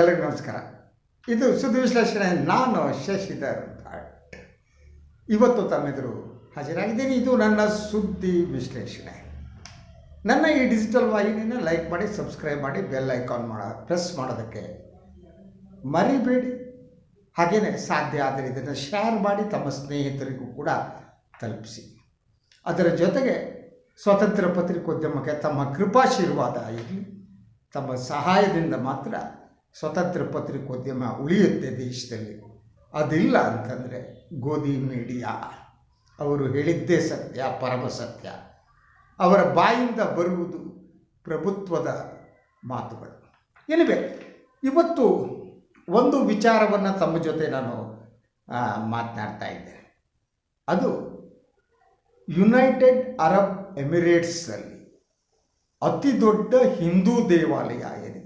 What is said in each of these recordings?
ಎಲ್ಲರಿಗೂ ನಮಸ್ಕಾರ. ಇದು ಸುದ್ದಿ ವಿಶ್ಲೇಷಣೆ. ನಾನು ಶಶಿಧರ್ ಭಟ್ ಇವತ್ತು ತಮ್ಮೆದುರು ಹಾಜರಾಗಿದ್ದೀನಿ. ಇದು ನನ್ನ ಸುದ್ದಿ ವಿಶ್ಲೇಷಣೆ. ನನ್ನ ಈ ಡಿಜಿಟಲ್ ವಾಹಿನಿನ ಲೈಕ್ ಮಾಡಿ, ಸಬ್ಸ್ಕ್ರೈಬ್ ಮಾಡಿ, ಬೆಲ್ ಐಕಾನ್ ಮಾಡ, ಪ್ರೆಸ್ ಮಾಡೋದಕ್ಕೆ ಮರಿಬೇಡಿ. ಹಾಗೆಯೇ ಸಾಧ್ಯ ಆದರೆ ಇದನ್ನು ಶೇರ್ ಮಾಡಿ, ತಮ್ಮ ಸ್ನೇಹಿತರಿಗೂ ಕೂಡ ತಲುಪಿಸಿ. ಅದರ ಜೊತೆಗೆ ಸ್ವತಂತ್ರ ಪತ್ರಿಕೋದ್ಯಮಕ್ಕೆ ತಮ್ಮ ಕೃಪಾಶೀರ್ವಾದ ಇರಲಿ. ತಮ್ಮ ಸಹಾಯದಿಂದ ಮಾತ್ರ ಸ್ವತಂತ್ರ ಪತ್ರಿಕೋದ್ಯಮ ಉಳಿಯುತ್ತೆ ದೇಶದಲ್ಲಿ. ಅದಿಲ್ಲ ಅಂತಂದರೆ ಗೋಧಿ ಮೀಡಿಯಾ, ಅವರು ಹೇಳಿದ್ದೇ ಸತ್ಯ, ಪರಮ ಸತ್ಯ. ಅವರ ಬಾಯಿಂದ ಬರುವುದು ಪ್ರಭುತ್ವದ ಮಾತುಗಳು. ಎನಿವೆ, ಇವತ್ತು ಒಂದು ವಿಚಾರವನ್ನು ತಮ್ಮ ಜೊತೆ ನಾನು ಮಾತನಾಡ್ತಾ ಇದ್ದೇನೆ. ಅದು ಯುನೈಟೆಡ್ ಅರಬ್ ಎಮಿರೇಟ್ಸಲ್ಲಿ ಅತಿ ದೊಡ್ಡ ಹಿಂದೂ ದೇವಾಲಯ ಏನಿದೆ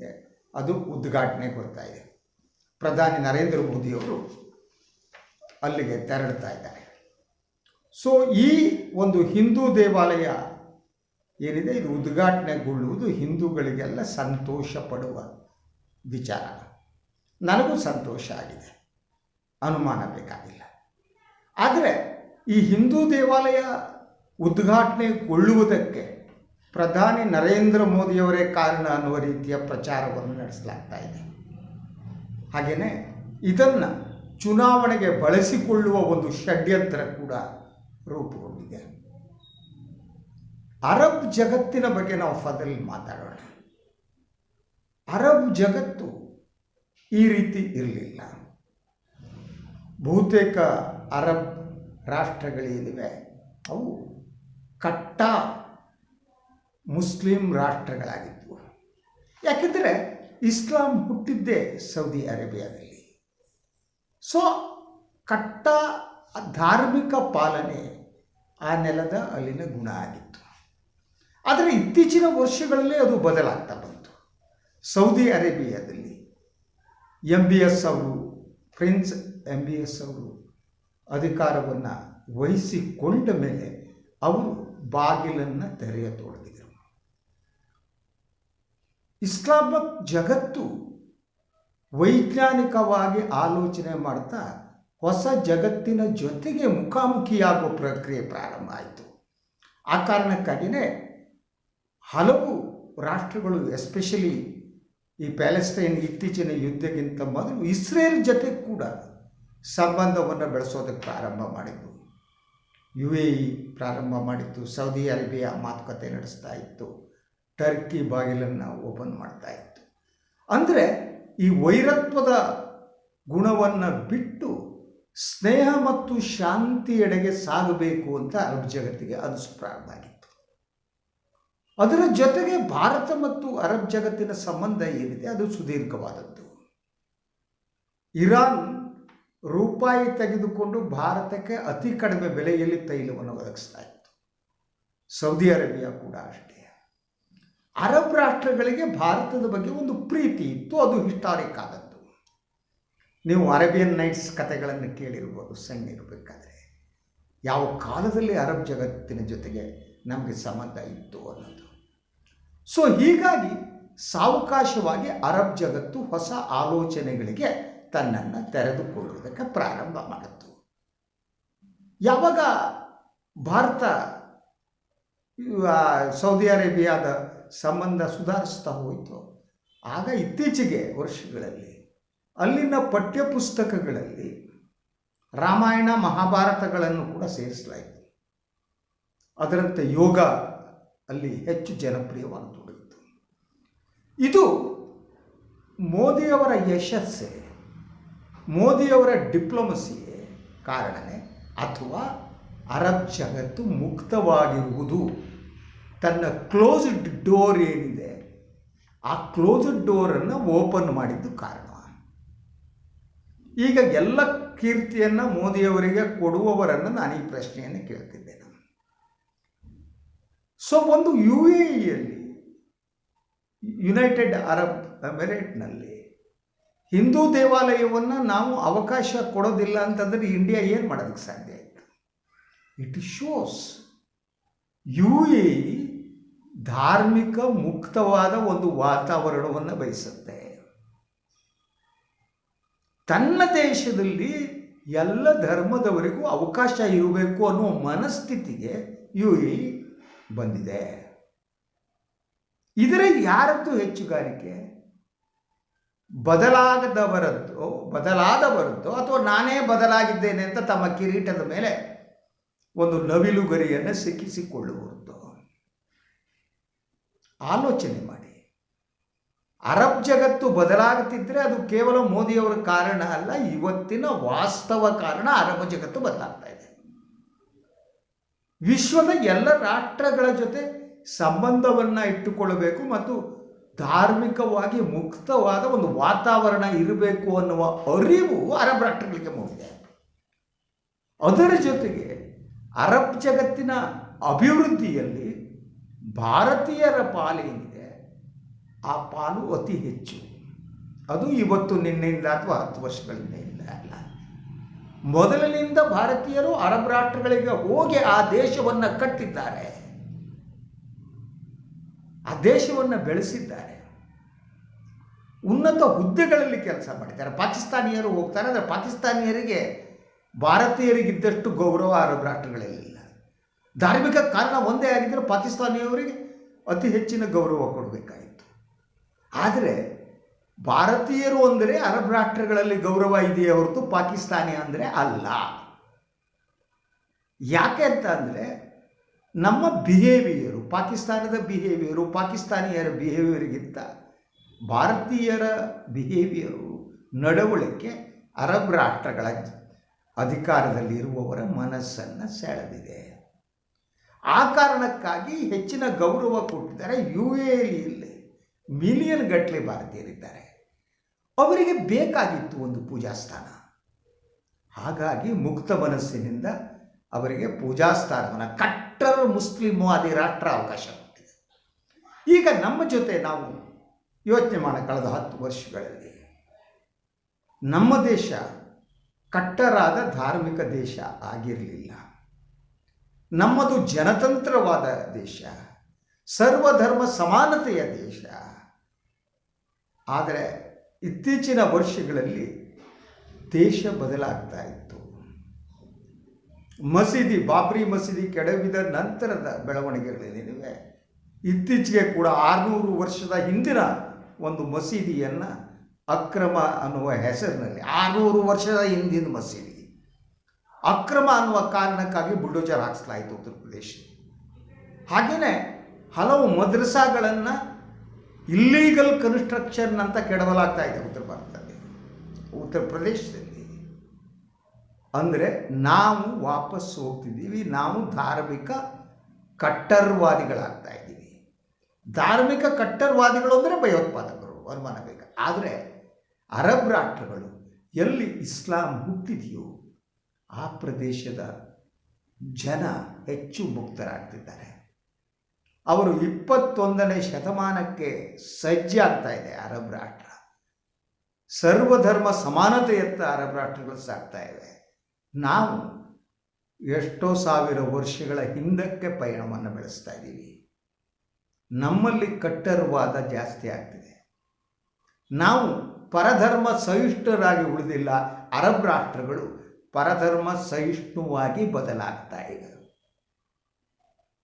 ಅದು ಉದ್ಘಾಟನೆ ಕೊಡ್ತಾ ಇದೆ. ಪ್ರಧಾನಿ ನರೇಂದ್ರ ಮೋದಿಯವರು ಅಲ್ಲಿಗೆ ತೆರಳುತ್ತಾ ಇದ್ದಾರೆ. ಸೊ ಈ ಒಂದು ಹಿಂದೂ ದೇವಾಲಯ ಏನಿದೆ? ಇದು ಉದ್ಘಾಟನೆಗೊಳ್ಳುವುದು ಹಿಂದೂಗಳಿಗೆಲ್ಲ ಸಂತೋಷ ಪಡುವ ವಿಚಾರ. ನನಗೂ ಸಂತೋಷ ಆಗಿದೆ. ಅನುಮಾನ ಬೇಕಾಗಿಲ್ಲ. ಆದರೆ ಈ ಹಿಂದೂ ದೇವಾಲಯ ಉದ್ಘಾಟನೆಗೊಳ್ಳುವುದಕ್ಕೆ ಪ್ರಧಾನಿ ನರೇಂದ್ರ ಮೋದಿಯವರೇ ಕಾರಣ ಅನ್ನುವ ರೀತಿಯ ಪ್ರಚಾರವನ್ನು ನಡೆಸಲಾಗ್ತಾ ಇದೆ. ಹಾಗೆಯೇ ಇದನ್ನು ಚುನಾವಣೆಗೆ ಬಳಸಿಕೊಳ್ಳುವ ಒಂದು ಷಡ್ಯಂತ್ರ ಕೂಡ ರೂಪುಗೊಂಡಿದೆ. ಅರಬ್ ಜಗತ್ತಿನ ಬಗ್ಗೆ ನಾವು ಫದಲ್ ಮಾತಾಡೋಣ. ಅರಬ್ ಜಗತ್ತು ಈ ರೀತಿ ಇರಲಿಲ್ಲ. ಬಹುತೇಕ ಅರಬ್ ರಾಷ್ಟ್ರಗಳೇನಿವೆ ಅವು ಕಟ್ಟ ಮುಸ್ಲಿಂ ರಾಷ್ಟ್ರಗಳಾಗಿದ್ದವು ಯಾಕೆಂದರೆ ಇಸ್ಲಾಂ ಹುಟ್ಟಿದ್ದೇ ಸೌದಿ ಅರೇಬಿಯಾದಲ್ಲಿ. ಸೊ ಕಟ್ಟ ಧಾರ್ಮಿಕ ಪಾಲನೆ ಆ ನೆಲದ ಅಲ್ಲಿನ ಗುಣ ಆಗಿತ್ತು. ಆದರೆ ಇತ್ತೀಚಿನ ವರ್ಷಗಳಲ್ಲಿ ಅದು ಬದಲಾಗ್ತಾ ಬಂತು. ಸೌದಿ ಅರೇಬಿಯಾದಲ್ಲಿ ಎಂ ಬಿ ಎಸ್ ಅವರು, ಪ್ರಿನ್ಸ್ ಎಂ ಬಿ ಎಸ್ ಅವರು ಅಧಿಕಾರವನ್ನು ವಹಿಸಿಕೊಂಡ ಮೇಲೆ ಅವರು ಬಾಗಿಲನ್ನು ತೆರೆಯತೊಡಗಿದರು. ಇಸ್ಲಾಮಿಕ್ ಜಗತ್ತು ವೈಜ್ಞಾನಿಕವಾಗಿ ಆಲೋಚನೆ ಮಾಡ್ತಾ ಹೊಸ ಜಗತ್ತಿನ ಜೊತೆಗೆ ಮುಖಾಮುಖಿಯಾಗುವ ಪ್ರಕ್ರಿಯೆ ಪ್ರಾರಂಭ ಆಯಿತು. ಆ ಕಾರಣಕ್ಕಾಗಿಯೇ ಹಲವು ರಾಷ್ಟ್ರಗಳು ಎಸ್ಪೆಷಲಿ ಈ ಪ್ಯಾಲೆಸ್ಟೈನ್ ಇತ್ತೀಚಿನ ಯುದ್ಧಕ್ಕಿಂತ ಮೊದಲು ಇಸ್ರೇಲ್ ಜೊತೆ ಕೂಡ ಸಂಬಂಧವನ್ನು ಬೆಳೆಸೋದಕ್ಕೆ ಪ್ರಾರಂಭ ಮಾಡಿದ್ದು ಯು ಎ ಇ ಪ್ರಾರಂಭ ಮಾಡಿತ್ತು, ಸೌದಿ ಅರೇಬಿಯಾ ಮಾತುಕತೆ ನಡೆಸ್ತಾ ಇತ್ತು. ಟರ್ಕಿ ಬಾಗಿಲನ್ನು ಓಪನ್ ಮಾಡ್ತಾ ಇತ್ತು. ಅಂದರೆ ಈ ವೈರತ್ವದ ಗುಣವನ್ನು ಬಿಟ್ಟು ಸ್ನೇಹ ಮತ್ತು ಶಾಂತಿಯೆಡೆಗೆ ಸಾಗಬೇಕು ಅಂತ ಅರಬ್ ಜಗತ್ತಿಗೆ ಅನಿಸು ಪ್ರಾರಂಭ ಆಗಿತ್ತು. ಅದರ ಜೊತೆಗೆ ಭಾರತ ಮತ್ತು ಅರಬ್ ಜಗತ್ತಿನ ಸಂಬಂಧ ಏನಿದೆ ಅದು ಸುದೀರ್ಘವಾದದ್ದು. ಇರಾನ್ ರೂಪಾಯಿ ತೆಗೆದುಕೊಂಡು ಭಾರತಕ್ಕೆ ಅತಿ ಕಡಿಮೆ ಬೆಲೆಯಲ್ಲಿ ತೈಲವನ್ನು ಒದಗಿಸ್ತಾ ಇತ್ತು. ಸೌದಿ ಅರೇಬಿಯಾ ಕೂಡ ಅಷ್ಟೇ. ಅರಬ್ ರಾಷ್ಟ್ರಗಳಿಗೆ ಭಾರತದ ಬಗ್ಗೆ ಒಂದು ಪ್ರೀತಿ ಇತ್ತು, ಅದು ಹಿಸ್ಟಾರಿಕ್ ಆದದ್ದು ನೀವು ಅರೇಬಿಯನ್ ನೈಟ್ಸ್ ಕಥೆಗಳನ್ನು ಕೇಳಿರ್ಬೋದು ಸಣ್ಣ ಇರಬೇಕಾದ್ರೆ ಯಾವ ಕಾಲದಲ್ಲಿ ಅರಬ್ ಜಗತ್ತಿನ ಜೊತೆಗೆ ನಮಗೆ ಸಂಬಂಧ ಇತ್ತು ಅನ್ನೋದು. ಸೊ ಹೀಗಾಗಿ ಸಾವಕಾಶವಾಗಿ ಅರಬ್ ಜಗತ್ತು ಹೊಸ ಆಲೋಚನೆಗಳಿಗೆ ತನ್ನನ್ನು ತೆರೆದುಕೊಳ್ಳುವುದಕ್ಕೆ ಪ್ರಾರಂಭ ಮಾಡಿತು. ಯಾವಾಗ ಭಾರತ ಸೌದಿ ಅರೇಬಿಯಾದ ಸಂಬಂಧ ಸುಧಾರಿಸ್ತಾ ಹೋಯಿತು. ಆಗ ಇತ್ತೀಚೆಗೆ ವರ್ಷಗಳಲ್ಲಿ, ಅಲ್ಲಿನ ಪಠ್ಯಪುಸ್ತಕಗಳಲ್ಲಿ ರಾಮಾಯಣ ಮಹಾಭಾರತಗಳನ್ನು ಕೂಡ ಸೇರಿಸಲಾಯಿತು. ಅದರಂತೆ ಯೋಗ ಅಲ್ಲಿ ಹೆಚ್ಚು ಜನಪ್ರಿಯವಾಗತೊಡಗಿತು ಇದು ಮೋದಿಯವರ ಯಶಸ್ಸೇ, ಮೋದಿಯವರ ಡಿಪ್ಲೊಮಸಿಯೇ ಕಾರಣನೇ ಅಥವಾ ಅರಬ್ ಜಗತ್ತು ಮುಕ್ತವಾಗಿರುವುದು ತನ್ನ ಕ್ಲೋಸ್ಡ್ ಡೋರ್ ಏನಿದೆ, ಆ ಕ್ಲೋಸ್ಡ್ ಡೋರನ್ನು ಓಪನ್ ಮಾಡಿದ್ದು ಕಾರಣ. ಈಗ ಎಲ್ಲ ಕೀರ್ತಿಯನ್ನು ಮೋದಿಯವರಿಗೆ ಕೊಡುವವರನ್ನು ನಾನು ಈ ಪ್ರಶ್ನೆಯನ್ನು ಕೇಳ್ತಿದ್ದೇನೆ. ಸೊ ಒಂದು ಯು ಎ ಇಯಲ್ಲಿ ಯುನೈಟೆಡ್ ಅರಬ್ ಎಮಿರೇಟ್ನಲ್ಲಿ ಹಿಂದೂ ದೇವಾಲಯವನ್ನು ನಾವು ಅವಕಾಶ ಕೊಡೋದಿಲ್ಲ ಅಂತಂದರೆ ಇಂಡಿಯಾ ಏನು ಮಾಡೋದಕ್ಕೆ ಸಾಧ್ಯ ಆಯಿತು? ಇಟ್ ಶೋಸ್ ಯು ಎ ಧಾರ್ಮಿಕ ಮುಕ್ತವಾದ ಒಂದು ವಾತಾವರಣವನ್ನು ಬಯಸುತ್ತೆ. ತನ್ನ ದೇಶದಲ್ಲಿ ಎಲ್ಲ ಧರ್ಮದವರಿಗೂ ಅವಕಾಶ ಇರಬೇಕು ಅನ್ನುವ ಮನಸ್ಥಿತಿಗೆ ಯು ಬಂದಿದೆ. ಇದರ ಯಾರದ್ದು ಹೆಚ್ಚುಗಾರಿಕೆ? ಬದಲಾಗದವರದ್ದು, ಬದಲಾದವರದ್ದು ಅಥವಾ ನಾನೇ ಬದಲಾಗಿದ್ದೇನೆ ಅಂತ ತಮ್ಮ ಕಿರೀಟದ ಮೇಲೆ ಒಂದು ನವಿಲುಗರಿಯನ್ನು ಗರಿಯನ್ನು ಸಿಕ್ಕಿಸಿಕೊಳ್ಳುವರದ್ದು ಆಲೋಚನೆ ಮಾಡಿ. ಅರಬ್ ಜಗತ್ತು ಬದಲಾಗುತ್ತಿದ್ದರೆ ಅದು ಕೇವಲ ಮೋದಿಯವರ ಕಾರಣ ಅಲ್ಲ, ಇವತ್ತಿನ ವಾಸ್ತವ ಕಾರಣ ಅರಬ್ ಜಗತ್ತು ಬದಲಾಗ್ತಾ ಇದೆ. ವಿಶ್ವದ ಎಲ್ಲ ರಾಷ್ಟ್ರಗಳ ಜೊತೆ ಸಂಬಂಧವನ್ನು ಇಟ್ಟುಕೊಳ್ಳಬೇಕು ಮತ್ತು ಧಾರ್ಮಿಕವಾಗಿ ಮುಕ್ತವಾದ ಒಂದು ವಾತಾವರಣ ಇರಬೇಕು ಅನ್ನುವ ಅರಿವು ಅರಬ್ ರಾಷ್ಟ್ರಗಳಿಗೆ ಮೂಡಿದೆ. ಅದರ ಜೊತೆಗೆ ಅರಬ್ ಜಗತ್ತಿನ ಅಭಿವೃದ್ಧಿಯಲ್ಲಿ ಭಾರತೀಯರ ಪಾಲೇನಿದೆ ಆ ಪಾಲು ಅತಿ ಹೆಚ್ಚು. ಅದು ಇವತ್ತು ನಿನ್ನೆಯಿಂದ ಅಥವಾ ಹತ್ತು ವರ್ಷಗಳಿಂದ ಇಲ್ಲ ಅಲ್ಲ. ಮೊದಲಿನಿಂದ ಭಾರತೀಯರು ಅರಬ್ ರಾಷ್ಟ್ರಗಳಿಗೆ ಹೋಗಿ ಆ ದೇಶವನ್ನು ಕಟ್ಟಿದ್ದಾರೆ. ಆ ದೇಶವನ್ನು ಬೆಳೆಸಿದ್ದಾರೆ. ಉನ್ನತ ಹುದ್ದೆಗಳಲ್ಲಿ ಕೆಲಸ ಮಾಡಿದ್ದಾರೆ. ಪಾಕಿಸ್ತಾನಿಯರು ಹೋಗ್ತಾರೆ ಅಂದರೆ ಪಾಕಿಸ್ತಾನಿಯರಿಗೆ ಭಾರತೀಯರಿಗಿದ್ದಷ್ಟು ಗೌರವ ಅರಬ್ ರಾಷ್ಟ್ರಗಳಲ್ಲಿ ಇಲ್ಲ. ಧಾರ್ಮಿಕ ಕಾರಣ ಒಂದೇ ಆಗಿದ್ದರೆ ಪಾಕಿಸ್ತಾನಿಯವರಿಗೆ ಅತಿ ಹೆಚ್ಚಿನ ಗೌರವ ಕೊಡಬೇಕಾಯಿತು. ಆದರೆ ಭಾರತೀಯರು ಅಂದರೆ ಅರಬ್ ರಾಷ್ಟ್ರಗಳಲ್ಲಿ ಗೌರವ ಇದೆಯೇ ಹೊರತು ಪಾಕಿಸ್ತಾನಿ ಅಂದರೆ ಅಲ್ಲ. ಯಾಕೆ ಅಂತ ಅಂದರೆ ನಮ್ಮ ಬಿಹೇವಿಯರು ಪಾಕಿಸ್ತಾನದ ಬಿಹೇವಿಯರು ಪಾಕಿಸ್ತಾನಿಯರ ಬಿಹೇವಿಯರ್ಗಿಂತ ಭಾರತೀಯರ ಬಿಹೇವಿಯರು ನಡವಳಿಕೆ ಅರಬ್ ರಾಷ್ಟ್ರಗಳ ಅಧಿಕಾರದಲ್ಲಿರುವವರ ಮನಸ್ಸನ್ನು ಸೆಳೆದಿದೆ. ಆ ಕಾರಣಕ್ಕಾಗಿ ಹೆಚ್ಚಿನ ಗೌರವ ಕೊಟ್ಟಿದ್ದಾರೆ ಯು ಎಲ್ಲಿ ಮಿಲಿಯನ್ ಗಟ್ಟಲೆ ಭಾರತೀಯರಿದ್ದಾರೆ. ಅವರಿಗೆ ಬೇಕಾಗಿತ್ತು ಒಂದು ಪೂಜಾ ಸ್ಥಾನ. ಹಾಗಾಗಿ ಮುಕ್ತ ಮನಸ್ಸಿನಿಂದ ಅವರಿಗೆ ಪೂಜಾ ಸ್ಥಾನವನ್ನು ಕಟ್ಟರ್ ಮುಸ್ಲಿಮ್ವಾದಿ ರಾಷ್ಟ್ರ ಅವಕಾಶ ಕೊಟ್ಟಿದೆ. ಈಗ ನಮ್ಮ ಜೊತೆ ನಾವು ಯೋಚನೆ ಮಾಡ ಕಳೆದ ಹತ್ತು ವರ್ಷಗಳಲ್ಲಿ. ನಮ್ಮ ದೇಶ ಕಟ್ಟರಾದ ಧಾರ್ಮಿಕ ದೇಶ ಆಗಿರಲಿಲ್ಲ. ನಮ್ಮದು ಜನತಂತ್ರವಾದ ದೇಶ, ಸರ್ವಧರ್ಮ ಸಮಾನತೆಯ ದೇಶ. ಆದರೆ ಇತ್ತೀಚಿನ ವರ್ಷಗಳಲ್ಲಿ ದೇಶ ಬದಲಾಗ್ತಾ ಇತ್ತು. ಮಸೀದಿ, ಬಾಬ್ರಿ ಮಸೀದಿ ಕೆಡವಿದ ನಂತರದ ಬೆಳವಣಿಗೆಗಳೇನಿವೆ ಇತ್ತೀಚೆಗೆ ಕೂಡ ಆರುನೂರು ವರ್ಷದ ಹಿಂದಿನ ಒಂದು ಮಸೀದಿಯನ್ನು ಅಕ್ರಮ ಅನ್ನುವ ಹೆಸರಿನಲ್ಲಿ, ಆರುನೂರು ವರ್ಷದ ಹಿಂದಿನ ಮಸೀದಿ. ಅಕ್ರಮ ಅನ್ನುವ ಕಾರಣಕ್ಕಾಗಿ ಬುಲ್ಡೋಜರ್ ಹಾಕಿಸ್ಲಾಯಿತು ಉತ್ತರ ಪ್ರದೇಶ. ಹಾಗೆಯೇ ಹಲವು ಮದ್ರಸಾಗಳನ್ನು ಇಲ್ಲೀಗಲ್ ಕನ್ಸ್ಟ್ರಕ್ಷನ್ ಅಂತ ಕೆಡವಲಾಗ್ತಾ ಇದೆ ಉತ್ತರ ಭಾರತದಲ್ಲಿ. ಉತ್ತರ ಪ್ರದೇಶದಲ್ಲಿ. ಅಂದರೆ ನಾವು ವಾಪಸ್ ಹೋಗ್ತಿದ್ದೀವಿ, ನಾವು ಧಾರ್ಮಿಕ ಕಟ್ಟರ್ವಾದಿಗಳಾಗ್ತಾ ಇದ್ದೀವಿ. ಧಾರ್ಮಿಕ ಕಟ್ಟರ್ವಾದಿಗಳು ಅಂದರೆ ಭಯೋತ್ಪಾದಕರು, ಅನುಮಾನ ಬೇಕು ಆದರೆ ಅರಬ್ ರಾಷ್ಟ್ರಗಳು ಎಲ್ಲಿ ಇಸ್ಲಾಂ ಹುಟ್ಟಿದೆಯೋ ಆ ಪ್ರದೇಶದ ಜನ ಹೆಚ್ಚು ಮುಕ್ತರಾಗ್ತಿದ್ದಾರೆ. ಅವರು ಇಪ್ಪತ್ತೊಂದನೇ ಶತಮಾನಕ್ಕೆ ಸಜ್ಜಾಗ್ತಾ ಇದೆ ಅರಬ್ ರಾಷ್ಟ್ರ. ಸರ್ವಧರ್ಮ ಸಮಾನತೆಯತ್ತ ಅರಬ್ ರಾಷ್ಟ್ರಗಳು ಸಾಗ್ತಾ ಇವೆ. ನಾವು ಎಷ್ಟೋ ಸಾವಿರ ವರ್ಷಗಳ ಹಿಂದಕ್ಕೆ ಪಯಣವನ್ನು ಬೆಳೆಸ್ತಾ ಇದ್ದೀವಿ. ನಮ್ಮಲ್ಲಿ ಕಟ್ಟರ್ವಾದ ಜಾಸ್ತಿ ಆಗ್ತಿದೆ. ನಾವು ಪರಧರ್ಮ ಸಹಿಷ್ಠರಾಗಿ ಉಳಿದಿಲ್ಲ ಅರಬ್ ರಾಷ್ಟ್ರಗಳು ಪರಧರ್ಮ ಸಹಿಷ್ಣುವಾಗಿ ಬದಲಾಗ್ತಾ ಇದೆ.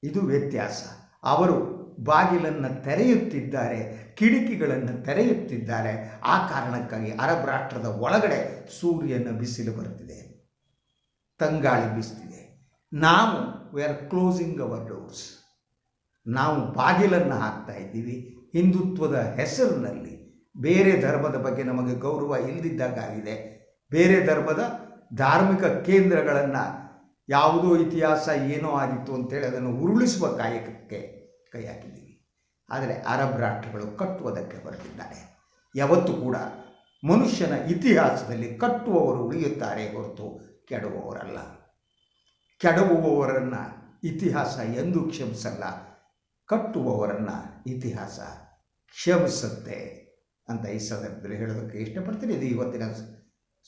ಇದು ವ್ಯತ್ಯಾಸ. ಅವರು ಬಾಗಿಲನ್ನು ತೆರೆಯುತ್ತಿದ್ದಾರೆ, ಕಿಟಕಿಗಳನ್ನು ತೆರೆಯುತ್ತಿದ್ದಾರೆ. ಆ ಕಾರಣಕ್ಕಾಗಿ ಅರಬ್ ರಾಷ್ಟ್ರದ ಒಳಗಡೆ ಸೂರ್ಯನ ಬಿಸಿಲು ಬರ್ತಿದೆ. ತಂಗಾಳಿ ಬಿಸ್ತಿದೆ. ನಾವು we are closing our doors ನಾವು ಬಾಗಿಲನ್ನು ಹಾಕ್ತಾ ಇದ್ದೀವಿ. ಹಿಂದುತ್ವದ ಹೆಸರಿನಲ್ಲಿ ಬೇರೆ ಧರ್ಮದ ಬಗ್ಗೆ ನಮಗೆ ಗೌರವ ಇಲ್ಲದಿದ್ದಾಗಿದೆ ಬೇರೆ ಧರ್ಮದ ಧಾರ್ಮಿಕ ಕೇಂದ್ರಗಳನ್ನು ಯಾವುದೋ ಇತಿಹಾಸ ಏನೋ ಆಗಿತ್ತು ಅಂತೇಳಿ ಅದನ್ನು ಉರುಳಿಸುವ ಕಾಯಕಕ್ಕೆ ಕೈ ಹಾಕಿದ್ದೀವಿ. ಆದರೆ ಅರಬ್ ರಾಷ್ಟ್ರಗಳು ಕಟ್ಟುವುದಕ್ಕೆ ಹೊರಟಿದ್ದಾರೆ. ಯಾವತ್ತೂ ಕೂಡ ಮನುಷ್ಯನ ಇತಿಹಾಸದಲ್ಲಿ ಕಟ್ಟುವವರು ಉಳಿಯುತ್ತಾರೆ ಹೊರತು ಕೆಡುವವರಲ್ಲ ಕೆಡವುವವರನ್ನು ಇತಿಹಾಸ ಎಂದೂ ಕ್ಷಮಿಸಲ್ಲ, ಕಟ್ಟುವವರನ್ನು ಇತಿಹಾಸ ಕ್ಷಮಿಸುತ್ತೆ ಅಂತ ಈ ಸಂದರ್ಭದಲ್ಲಿ ಹೇಳೋದಕ್ಕೆ ಇಷ್ಟಪಡ್ತೀನಿ. ಇದು ಇವತ್ತಿನ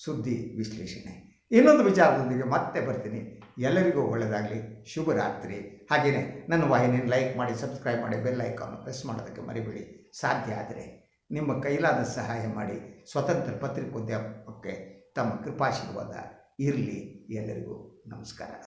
ಸುದ್ದಿ ವಿಶ್ಲೇಷಣೆ. ಇನ್ನೊಂದು ವಿಚಾರದೊಂದಿಗೆ ಮತ್ತೆ ಬರ್ತೀನಿ. ಎಲ್ಲರಿಗೂ ಒಳ್ಳೆಯದಾಗಲಿ ಶುಭರಾತ್ರಿ ಹಾಗೆಯೇ ನನ್ನ ವಾಹಿನಿಯನ್ನು ಲೈಕ್ ಮಾಡಿ, ಸಬ್ಸ್ಕ್ರೈಬ್ ಮಾಡಿ, ಬೆಲ್ ಐಕಾನ್ ಪ್ರೆಸ್ ಮಾಡೋದಕ್ಕೆ ಮರಿಬೇಡಿ. ಸಾಧ್ಯ ಆದರೆ ನಿಮ್ಮ ಕೈಲಾದ ಸಹಾಯ ಮಾಡಿ. ಸ್ವತಂತ್ರ ಪತ್ರಿಕೋದ್ಯಮಕ್ಕೆ ತಮ್ಮ ಕೃಪಾಶೀರ್ವಾದ ಇರಲಿ. ಎಲ್ಲರಿಗೂ ನಮಸ್ಕಾರ.